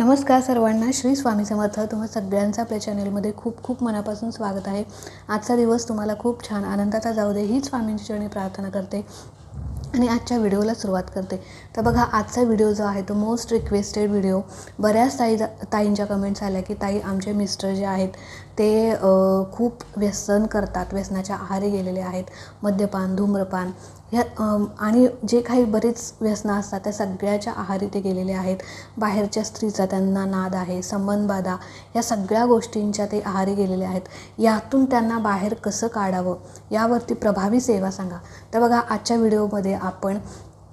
नमस्कार सर्वांना श्री स्वामी समर्थ. तुम्हा सगळ्यांचं आपल्या चॅनलमध्ये खूप खूप मनापासून स्वागत आहे. आजचा दिवस तुम्हाला खूप छान आनंदाचा जाऊ दे हीच स्वामींची चरणी प्रार्थना करते आणि आजच्या व्हिडिओला सुरुवात करते. तर बघा आजचा व्हिडिओ जो आहे तो मोस्ट रिक्वेस्टेड व्हिडिओ बऱ्याच ताई ताईंच्या कमेंट्स आल्या की ताई आमचे मिस्टर जे आहेत ते खूप व्यसन करतात व्यसनाच्या आहारी गेलेले आहेत. मद्यपान धूम्रपान ह्या आणि जे काही बरीच व्यसनं असतात त्या सगळ्याच्या आहारी ते गेलेले आहेत. बाहेरच्या स्त्रीचा त्यांना नाद आहे संबंधबाधा या सगळ्या गोष्टींच्या ते आहारी गेलेले आहेत. यातून त्यांना बाहेर कसं काढावं? यावरती प्रभावी सेवा सांगा. तर बघा आजच्या व्हिडिओमध्ये आपण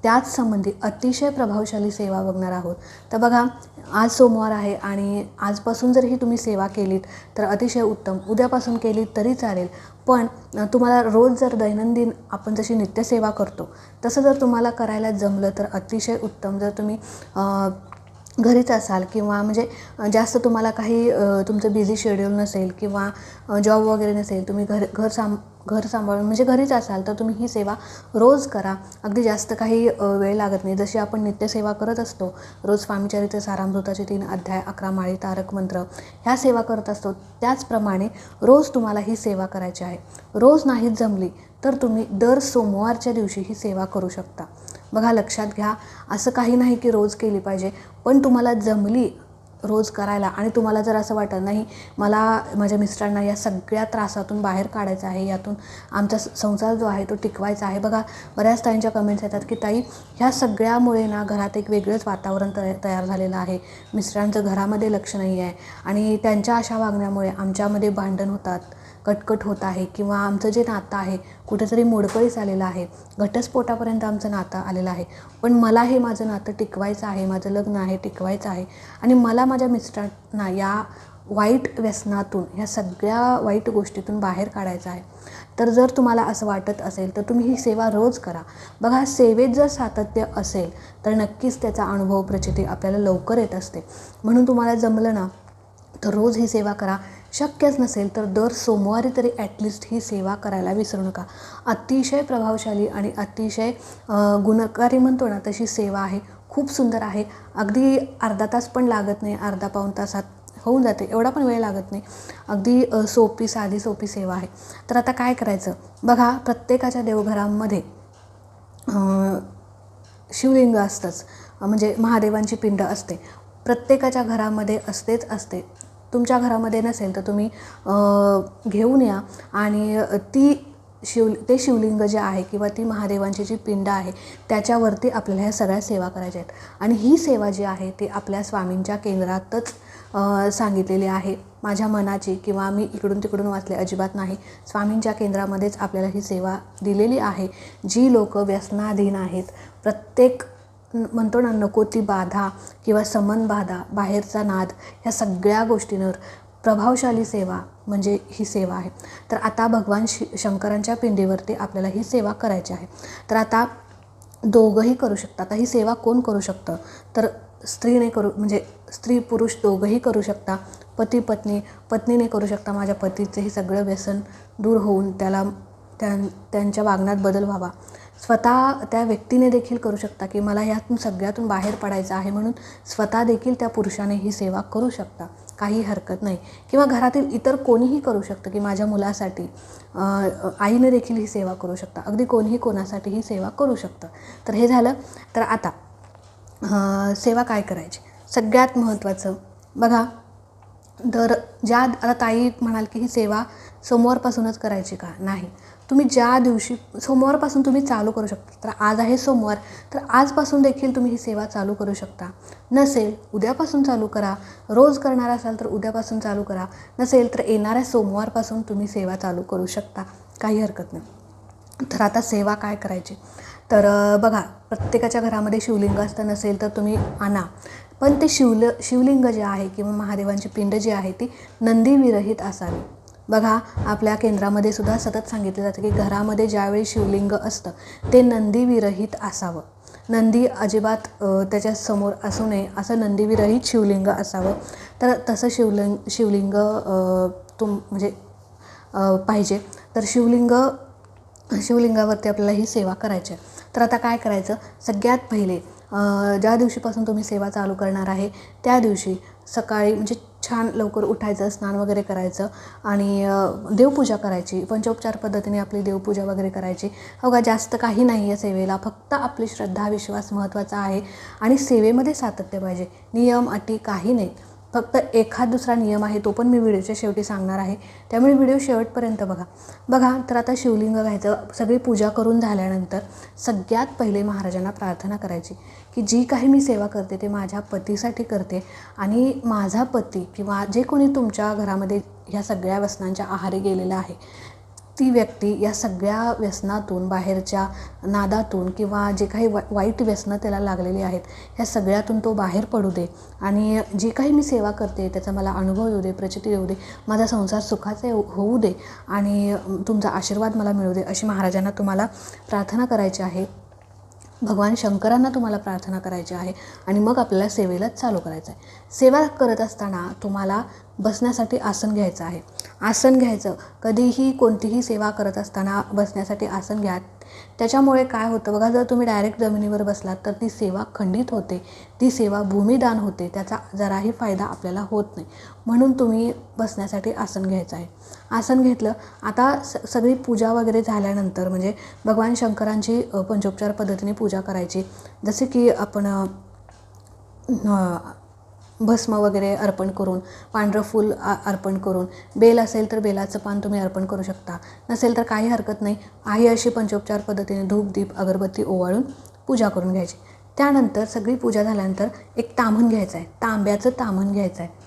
त्याच संबंधी अतिशय प्रभावशाली सेवा बघणार आहोत. तर बघा आज सोमवार आहे आणि आजपासून जर ही तुम्ही सेवा केलीत तर अतिशय उत्तम. उद्यापासून केलीत तरी चालेल. पण तुम्हाला रोज जर दैनंदिन आपण जशी नित्यसेवा करतो तसं जर तुम्हाला करायला जमलं तर अतिशय उत्तम. जर तुम्ही घरीच असाल किंवा म्हणजे जास्त तुम्हाला काही तुमचं बिझी शेड्यूल नसेल किंवा जॉब वगैरे नसेल तुम्ही घर घर साम घर सांभाळून म्हणजे घरीच असाल तर तुम्ही ही सेवा रोज करा. अगदी जास्त काही वेळ लागत नाही. जशी आपण नित्यसेवा करत असतो रोज स्वामीचरित्र सारामृताचे तीन अध्याय अकरा माळी तारक मंत्र ह्या सेवा करत असतो त्याचप्रमाणे रोज तुम्हाला ही सेवा करायची आहे. रोज नाहीच जमली तर तुम्ही दर सोमवारच्या दिवशी ही सेवा करू शकता. बघा लक्षात घ्या. असं काही नाही की रोज केली पाहिजे. पण तुम्हाला जमली रोज करायला आणि तुम्हाला जर असं वाटत नाही मला माझ्या मिस्टरांना या सगळ्या त्रासातून बाहेर काढायचं आहे यातून आमचा संसार जो आहे तो टिकवायचा आहे. बघा बऱ्याच ताईंच्या कमेंट्स येतात की ताई ह्या सगळ्यामुळे ना घरात एक वेगळंच वातावरण तया तयार झालेलं आहे. मिस्टरांचं घरामध्ये लक्ष नाही आहे आणि त्यांच्या अशा वागण्यामुळे आमच्यामध्ये भांडण होतात कटकट होत आहे किंवा आमचं जे नातं आहे कुठेतरी मोडकळीस आलेलं आहे. घटस्फोटापर्यंत आमचं नातं आलेलं आहे. पण मला हे माझं नातं टिकवायचं आहे माझं लग्न आहे टिकवायचं आहे. आणि मला माझ्या मिस्टरांना या वाईट व्यसनातून ह्या सगळ्या वाईट गोष्टीतून बाहेर काढायचं आहे. तर जर तुम्हाला असं वाटत असेल तर तुम्ही ही सेवा रोज करा. बघा सेवेत जर सातत्य असेल तर नक्कीच त्याचा अनुभव प्रचिती आपल्याला लवकर येत असते. म्हणून तुम्हाला जमलं ना तर रोज ही सेवा करा. शक्यच नसेल तर दर सोमवारी तरी ॲटलिस्ट ही सेवा करायला विसरू नका. अतिशय प्रभावशाली आणि अतिशय गुणकारी म्हणतो ना तशी सेवा आहे. खूप सुंदर आहे. अगदी अर्धा तास पण लागत नाही अर्धा पाऊण तासात होऊन जाते. एवढा पण वेळ लागत नाही. अगदी सोपी साधी सोपी सेवा आहे. तर आता काय करायचं? बघा प्रत्येकाच्या देवघरामध्ये शिवलिंग असतंच. म्हणजे महादेवांची पिंड असते. प्रत्येकाच्या घरामध्ये असतेच असते. तुमच्या घरामध्ये नसेल तर तुम्ही घेऊन या. आणि ती शिव ते शिवलिंग जे आहे किंवा ती महादेवांची जी पिंड आहे त्याच्यावरती आपल्याला ह्या सगळ्या सेवा करायच्या आहेत. आणि ही सेवा जी आहे ती आपल्या स्वामींच्या केंद्रातच सांगितलेली आहे. माझ्या मनाची किंवा मी इकडून तिकडून वाचले अजिबात नाही. स्वामींच्या केंद्रामध्येच आपल्याला ही सेवा दिलेली आहे. जी लोक व्यसनाधीन आहेत प्रत्येक म्हणतो ना नको ती बाधा किंवा समन बाधा बाहेरचा नाद ह्या सगळ्या गोष्टींवर प्रभावशाली सेवा म्हणजे ही सेवा आहे. तर आता भगवान शि शंकरांच्या पिंडीवरती आपल्याला ही सेवा करायची आहे. तर आता दोघंही करू शकतात. आता ही सेवा कोण करू शकतं? तर स्त्रीने करू म्हणजे स्त्री पुरुष दोघंही करू शकता. पती पत्नी पत्नीने करू शकता. माझ्या पतीचे हे सगळं व्यसन दूर होऊन त्याला त्यां त्यांच्या वागण्यात बदल व्हावा. स्वतः त्या व्यक्तीने देखील करू शकता की मला ह्यातून सगळ्यातून बाहेर पडायचं आहे म्हणून स्वतः देखील त्या पुरुषाने ही सेवा करू शकता. काही हरकत नाही. किंवा घरातील इतर कोणीही करू शकतं की माझ्या मुलासाठी आईने देखील ही सेवा करू शकता. अगदी कोणीही कोणासाठी ही सेवा करू शकतं. तर हे झालं. तर आता सेवा काय करायची? सगळ्यात महत्त्वाचं बघा दर ज्या आता ताई म्हणाल की ही सेवा सोमवारपासूनच करायची का? नाही. तुम्ही ज्या दिवशी सोमवारपासून तुम्ही चालू करू शकता. तर आज आहे सोमवार तर आजपासून देखील तुम्ही ही सेवा चालू करू शकता. नसेल उद्यापासून चालू करा. रोज करणार असाल तर उद्यापासून चालू करा. नसेल तर येणाऱ्या सोमवारपासून तुम्ही सेवा चालू करू शकता. काही हरकत नाही. तर आता सेवा काय करायची? तर बघा प्रत्येकाच्या घरामध्ये शिवलिंग असतं नसेल तर तुम्ही आणा. पण ते शिवल शिवलिंग जे आहे किंवा महादेवांची पिंड जी आहे ती नंदीविरहित असावी. बघा आपल्या केंद्रामध्ये सुद्धा सतत सांगितलं जातं की घरामध्ये ज्यावेळी शिवलिंग असतं ते नंदीविरहित असावं. नंदी अजिबात त्याच्यासमोर असू नये असं नंदीविरहित शिवलिंग असावं. तर तसं शिवलिंग शिवलिंग तुम म्हणजे पाहिजे. तर शिवलिंग शिवलिंगावरती आपल्याला ही सेवा करायची आहे. तर आता काय करायचं? सगळ्यात पहिले ज्या दिवशीपासून तुम्ही सेवा चालू करणार आहे त्या दिवशी सकाळी म्हणजे छान लवकर उठायचं स्नान वगैरे करायचं आणि देवपूजा करायची. पंचोपचार पद्धतीने आपली देवपूजा वगैरे करायची. हो का जास्त काही नाही आहे सेवेला. फक्त आपली श्रद्धा विश्वास महत्त्वाचा आहे आणि सेवेमध्ये सातत्य पाहिजे. नियम अटी काही नाही फक्त एखाद दुसरा नियम आहे तो पण मी व्हिडिओच्या शेवटी सांगणार आहे. त्यामुळे व्हिडिओ शेवटपर्यंत बघा. बघा तर आता शिवलिंग घ्यायचं सगळी पूजा करून झाल्यानंतर सगळ्यात पहिले महाराजांना प्रार्थना करायची की जी काही मी सेवा करते ते माझ्या पतीसाठी करते आणि माझा पती किंवा जे कोणी तुमच्या घरामध्ये ह्या सगळ्या व्यसनांच्या आहारी गेलेला आहे ती व्यक्ती या सगळ्या व्यसनातून बाहेरच्या नादातून किंवा जे काही वा वाईट व्यसनं त्याला लागलेली आहेत ह्या सगळ्यातून तो बाहेर पडू दे. आणि जी काही मी सेवा करते त्याचा मला अनुभव येऊ दे प्रचिती येऊ दे माझा संसार सुखाचा होऊ दे आणि तुमचा आशीर्वाद मला मिळू दे अशी महाराजांना तुम्हाला प्रार्थना करायची आहे. भगवान शंकरांना तुम्हाला प्रार्थना करायची आहे आणि मग आपल्याला सेवेला चालू करायचं आहे सेवा करत असताना तुम्हाला बसण्यासाठी आसन घ्यायचं आहे. आसन घ्यायचं. कधीही कोणतीही सेवा करत असताना बसण्यासाठी आसन घ्या. त्याच्यामुळे काय होतं? बघा जर तुम्ही डायरेक्ट जमिनीवर बसलात तर ती सेवा खंडित होते. ती सेवा भूमिदान होते. त्याचा जराही फायदा आपल्याला होत नाही. म्हणून तुम्ही बसण्यासाठी आसन घ्यायचं आहे. आसन घेतलं. आता स सगळी पूजा वगैरे झाल्यानंतर म्हणजे भगवान शंकरांची पंचोपचार पद्धतीने पूजा करायची. जसे की आपण भस्म वगैरे अर्पण करून पांढरं फूल आ अर्पण करून बेल असेल तर बेलाचं पान तुम्ही अर्पण करू शकता. नसेल तर काही हरकत नाही. आहे अशी पंचोपचार पद्धतीने धूप दीप अगरबत्ती ओवाळून पूजा करून घ्यायची. त्यानंतर सगळी पूजा झाल्यानंतर एक ताम्हण घ्यायचं आहे तांब्याचं ताम्हण घ्यायचं आहे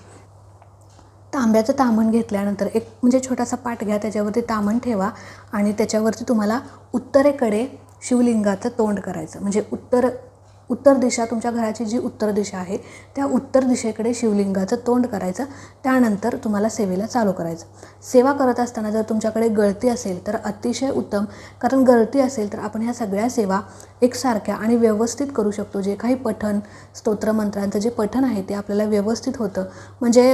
तांब्याचं तामण घेतल्यानंतर एक म्हणजे छोटासा पाट घ्या त्याच्यावरती तामण ठेवा आणि त्याच्यावरती तुम्हाला उत्तरेकडे शिवलिंगाचं तोंड करायचं. म्हणजे उत्तर उत्तर दिशा तुमच्या घराची जी उत्तर दिशा आहे त्या उत्तर दिशेकडे शिवलिंगाचं तोंड करायचं त्यानंतर तुम्हाला सेवेला चालू करायचं. सेवा करत असताना जर तुमच्याकडे गळती असेल तर अतिशय उत्तम. कारण गळती असेल तर आपण ह्या सगळ्या सेवा एकसारख्या आणि व्यवस्थित करू शकतो. जे काही पठण स्तोत्रमंत्रांचं जे पठण आहे ते आपल्याला व्यवस्थित होतं. म्हणजे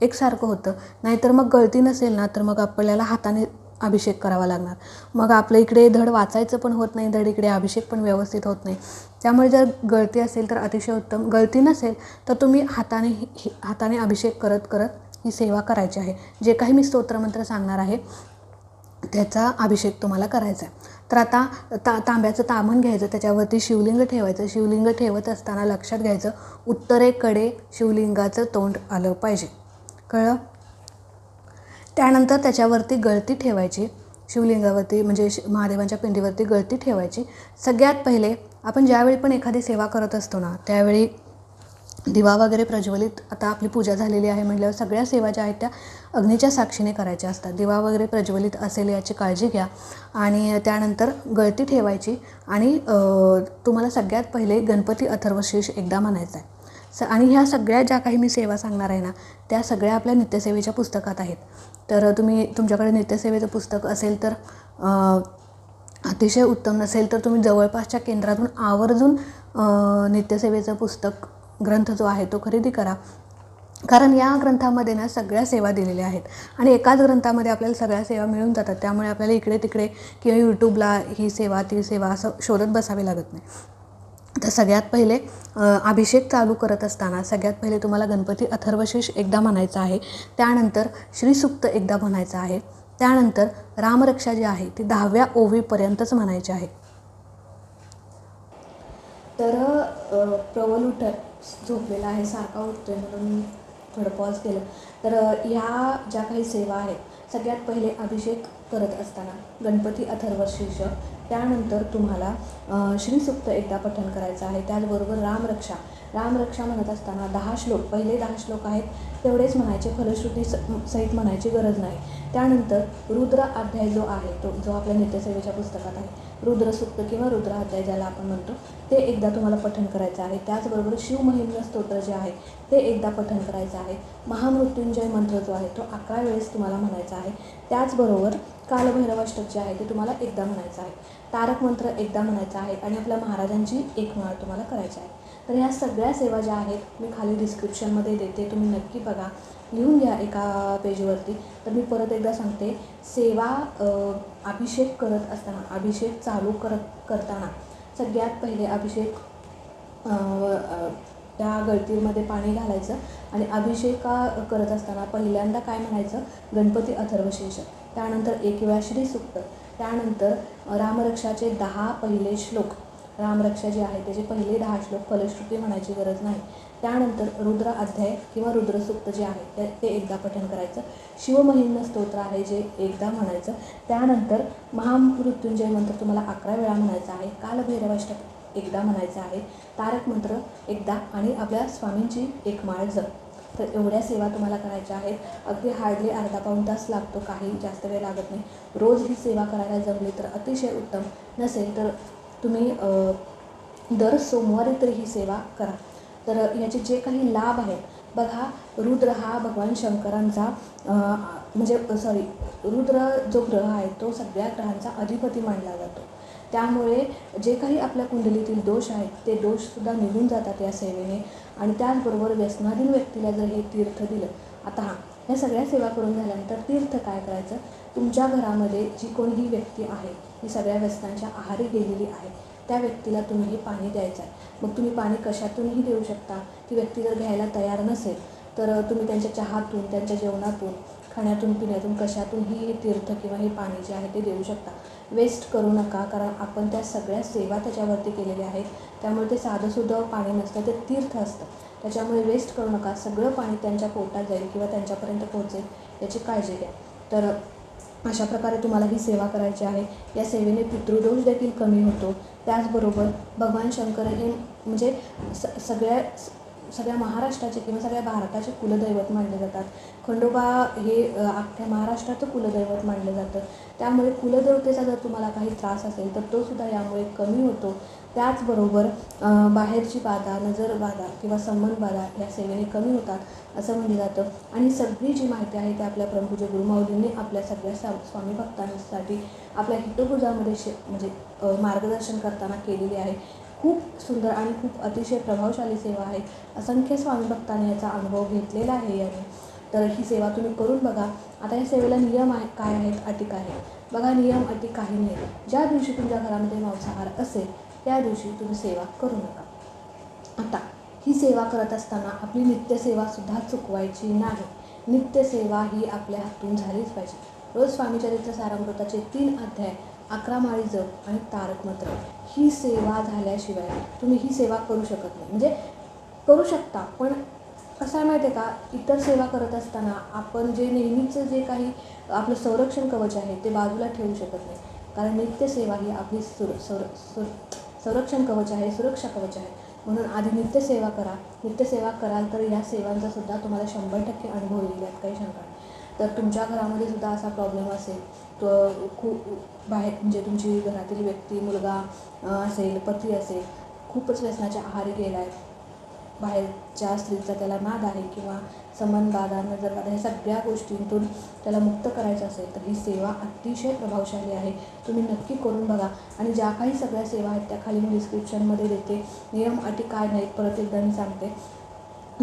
एकसारखं होतं. नाहीतर मग गळती नसेल ना तर मग आपल्याला हाताने अभिषेक करावा लागणार. मग आपल्या इकडे धड वाचायचं पण होत नाही धड इकडे अभिषेक पण व्यवस्थित होत नाही. त्यामुळे जर गळती असेल तर अतिशय उत्तम. गळती नसेल तर तुम्ही हाताने हि- हाताने अभिषेक करत करत ही सेवा करायची आहे. जे काही मी स्तोत्रमंत्र सांगणार आहे त्याचा अभिषेक तुम्हाला करायचा आहे. तर आता ता तांब्याचं तामण घ्यायचं त्याच्यावरती शिवलिंग ठेवायचं. शिवलिंग ठेवत असताना लक्षात घ्यायचं उत्तरेकडे शिवलिंगाचं तोंड आलं पाहिजे. कळलं? त्यानंतर त्याच्यावरती गळती ठेवायची. शिवलिंगावरती म्हणजे शि महादेवांच्या पिंडीवरती गळती ठेवायची. सगळ्यात पहिले आपण ज्यावेळी पण एखादी सेवा करत असतो ना त्यावेळी दिवा वगैरे प्रज्वलित आता आपली पूजा झालेली आहे म्हटल्यावर सगळ्या सेवा ज्या आहेत त्या अग्नीच्या साक्षीने करायच्या असतात. दिवा वगैरे प्रज्वलित असेल याची काळजी घ्या आणि त्यानंतर गळती ठेवायची आणि तुम्हाला सगळ्यात पहिले गणपती अथर्वशीर्ष एकदा म्हणायचं आहे. स आणि ह्या सगळ्या ज्या काही मी सेवा सांगणार आहे ना त्या सगळ्या आपल्या नित्यसेवेच्या पुस्तकात आहेत. तर तुम्ही तुमच्याकडे नित्यसेवेचं पुस्तक असेल तर अतिशय उत्तम नसेल तर तुम्ही जवळपासच्या केंद्रातून आवर्जून नित्यसेवेचं पुस्तक ग्रंथ जो आहे तो खरेदी करा. कारण या ग्रंथामध्ये ना सगळ्या सेवा दिलेल्या आहेत. आणि एकाच ग्रंथामध्ये आपल्याला सगळ्या सेवा मिळून जातात. त्यामुळे आपल्याला इकडे तिकडे किंवा यूट्यूबला ही सेवा ती सेवा असं शोधत बसावे लागत नाही. तर सगळ्यात पहिले अभिषेक चालू करत असताना सगळ्यात पहिले तुम्हाला गणपती अथर्वशीष एकदा म्हणायचं आहे. त्यानंतर श्रीसुक्त एकदा म्हणायचं आहे. त्यानंतर रामरक्षा जी आहे ती दहाव्या ओवीपर्यंतच म्हणायची आहे. तर प्रवल उठत झोपलेला आहे सारखा उठतोय म्हणून थोडं पॉज केलं. तर ह्या ज्या काही सेवा आहेत सगळ्यात पहिले अभिषेक करत असताना गणपती अथर्वशीर्ष त्यानंतर तुम्हाला अ, श्रीसुक्त एकदा पठण करायचं आहे. त्याचबरोबर रामरक्षा रामरक्षा म्हणत असताना दहा श्लोक पहिले दहा श्लोक आहेत तेवढेच म्हणायचे फलश्रुती स सहित म्हणायची गरज नाही. त्यानंतर रुद्र अध्याय जो आहे तो जो आपल्या नित्यसेवेच्या पुस्तकात आहे रुद्रसुक्त किंवा रुद्र अध्याय ज्याला आपण म्हणतो ते एकदा तुम्हाला पठण करायचं आहे. त्याचबरोबर शिवमहिम्न स्तोत्र जे आहे ते एकदा पठण करायचं आहे. महामृत्युंजय मंत्र जो आहे तो अकरा वेळेस तुम्हाला म्हणायचा आहे. त्याचबरोबर कालभैरवाष्टक जे आहे ते तुम्हाला एकदा म्हणायचं आहे. तारक मंत्र एकदा म्हणायचा आहे आणि आपल्या महाराजांची एक माळ तुम्हाला करायची आहे. तर ह्या सगळ्या सेवा ज्या आहेत मी खाली डिस्क्रिप्शनमध्ये देते. तुम्ही नक्की बघा. लिहून घ्या एका पेजवरती. तर मी परत एकदा सांगते. सेवा अभिषेक करत असताना अभिषेक चालू करत करताना सगळ्यात पहिले अभिषेक त्या गळतीमध्ये पाणी घालायचं आणि अभिषेका करत असताना पहिल्यांदा काय म्हणायचं? गणपती अथर्वशीर्ष त्यानंतर एक वेळा श्रीसूक्त. त्यानंतर रामरक्षाचे दहा पहिले श्लोक. रामरक्षा जे आहे त्याचे पहिले दहा श्लोक फलश्रुती म्हणायची गरज नाही. त्यानंतर रुद्र अध्याय किंवा रुद्रसूक्त जे आहे ते ते एकदा पठण करायचं. शिवमहिम्न स्तोत्र आहे जे एकदा म्हणायचं. त्यानंतर महामृत्युंजय मंत्र तुम्हाला अकरा वेळा म्हणायचा आहे. कालभैरवाष्टक एकदा म्हणायचं आहे. तारक मंत्र एकदा आणि आपल्या स्वामींची एक माळ जप. तर एवढ्या सेवा तुम्हाला करायच्या आहेत. अगदी हार्डली अर्धा पाऊण तास लागतो काही जास्त वेळ लागत नाही. रोज ही सेवा करायला जमली तर अतिशय उत्तम. नसेल तर तुम्ही दर सोमवारी तरी ही सेवा करा. तर याचे जे काही लाभ आहेत बघा रुद्र हा भगवान शंकरांचा म्हणजे सॉरी रुद्र जो ग्रह आहे तो सगळ्या ग्रहांचा अधिपती मानला जातो. त्यामुळे जे काही आपल्या कुंडलीतील दोष आहेत ते दोषसुद्धा निघून जातात या सेवेने. आणि त्याचबरोबर व्यसनाधीन व्यक्तीला जर हे तीर्थ दिलं आता हां ह्या सगळ्या सेवा करून झाल्यानंतर तीर्थ काय करायचं? तुमच्या घरामध्ये जी कोणी ही व्यक्ती आहे ही सगळ्या व्यसनांच्या आहारी गेलेली आहे. त्या व्यक्तीला तुम्ही हे पाणी द्यायचं आहे मग तुम्ही पाणी कशातूनही देऊ शकता. ती व्यक्ती जर घ्यायला तयार नसेल तर तुम्ही त्यांच्या चहातून त्यांच्या जेवणातून खाण्यातून पिण्यातून कशातूनही हे तीर्थ किंवा हे पाणी जे आहे ते देऊ शकता. वेस्ट करू नका कारण आपण त्या सगळ्या सेवा त्याच्यावरती केलेल्या आहेत. त्यामुळे ते साधंसुद्धा पाणी नसतं ते तीर्थ असतं. त्याच्यामुळे वेस्ट करू नका. सगळं पाणी त्यांच्या पोटात जाईल किंवा त्यांच्यापर्यंत पोहोचेल याची काळजी घ्या. तर अशा प्रकारे तुम्हाला ही सेवा करायची आहे. या सेवेने पितृदोष देखील कमी होतो. त्याचबरोबर भगवान शंकर हे म्हणजे स सगळ्या सगळ्या महाराष्ट्राचे किंवा सगळ्या भारताचे कुलदैवत मानले जातात. खंडोबा हे अख्ख्या महाराष्ट्राचं कुलदैवत मानलं जातं. त्यामुळे कुलदेवतेचा जर तुम्हाला काही त्रास असेल तर तो सुद्धा यामुळे कमी होतो. त्याचबरोबर बाहेरची बाधा नजर बाधा किंवा संबंध बाधा या सेवेने कमी होतात असं म्हणलं जातं. आणि सगळी जी माहिती आहे ती आपल्या प्रभूजे गुरुमाऊलींनी आपल्या सगळ्या सा स्वामी भक्तांसाठी आपल्या हितगुजामध्ये शे म्हणजे मार्गदर्शन करताना केलेली आहे. खूप सुंदर आणि खूप अतिशय प्रभावशाली सेवा आहे. असंख्य स्वामी भक्तांनी याचा अनुभव घेतलेला आहे याने. तर ही सेवा तुम्ही करून बघा. आता या सेवेला नियम आहे काय आहेत? अटी काय आहेत? बघा नियम अटी काही नाही ज्या दिवशी तुमच्या घरामध्ये मांसाहार असेल त्या दिवशी तुम्ही सेवा करू नका. आता ही सेवा करत असताना आपली नित्यसेवासुद्धा चुकवायची नाही. नित्यसेवा ही आपल्या हातून झालीच पाहिजे. रोज स्वामी चरित्र सारामृताचे तीन अध्याय अकरा माळी जप आणि तारक मंत्र ही सेवा झाल्याशिवाय तुम्ही ही सेवा करू शकत नाही. म्हणजे करू शकता पण कसं आहे माहिती आहे का? इतर सेवा करत असताना आपण जे नेहमीचं जे काही आपलं संरक्षण कवच आहे ते बाजूला ठेवू शकत नाही. कारण नित्यसेवा ही आपली सुर सुर सुर संरक्षण कवच आहे सुरक्षा कवच आहे. म्हणून आधी नित्यसेवा करा. नित्यसेवा कराल तर या सेवांचा सुद्धा तुम्हाला शंभर टक्के अनुभव येईल यात काही शंका नाही. तर तुमच्या घरामध्ये सुद्धा असा प्रॉब्लेम असेल. तर खूप बाहेर म्हणजे तुमची घरातील व्यक्ती मुलगा असेल पती असेल खूपच व्यसनाच्या आहारी गेला आहे बाहेरच्या स्त्रीचा त्याला नाद आहे किंवा संबंध बाधा नजर बाधा ह्या सगळ्या गोष्टींतून त्याला मुक्त करायचं असेल तर ही सेवा अतिशय प्रभावशाली आहे. तुम्ही नक्की करून बघा. आणि ज्या काही सगळ्या सेवा आहेत त्या खाली मी डिस्क्रिप्शनमध्ये देते. नियम अटी काय नाहीत परत एकदा मी सांगते.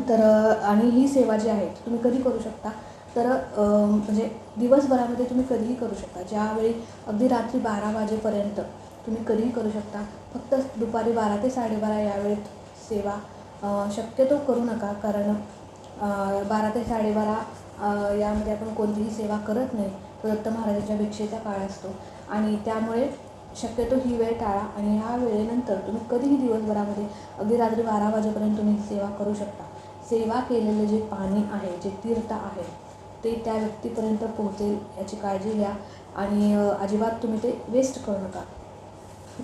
तर आणि ही सेवा जी आहे तुम्ही कधी करू शकता? तर म्हणजे दिवसभरामध्ये तुम्ही कधीही करू शकता. ज्यावेळी अगदी रात्री बारा वाजेपर्यंत तुम्ही कधीही करू शकता. फक्त दुपारी बारा ते साडेबारा यावेळेत सेवा शक्यतो करू नका. कारण बारा ते साडेबारा यामध्ये आपण कोणतीही सेवा करत नाही. तो दत्त महाराजांच्या भिक्षेचा काळ असतो. आणि त्यामुळे शक्यतो ही वेळ टाळा. आणि ह्या वेळेनंतर तुम्ही कधीही दिवसभरामध्ये अगदी रात्री बारा वाजेपर्यंत तुम्ही सेवा करू शकता. सेवा केलेलं जे पाणी आहे जे तीर्थ आहे ते त्या व्यक्तीपर्यंत पोहोचेल याची काळजी घ्या आणि अजिबात तुम्ही ते वेस्ट करू नका.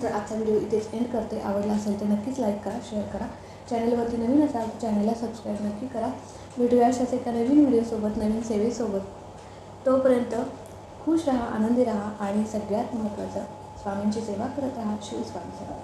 तर आजचा व्हिडिओ इथेच एंड करते आवडला असेल तर नक्कीच लाईक करा शेअर करा. चॅनलवरती नवीन असाल तर चॅनलला सबस्क्राईब नक्की करा. भेटूया अशाच एका नवीन व्हिडिओसोबत नवीन सेवेसोबत. तोपर्यंत खुश राहा आनंदी राहा आणि सगळ्यात महत्त्वाचं स्वामींची सेवा करत राहा शिवस्वामी सेवा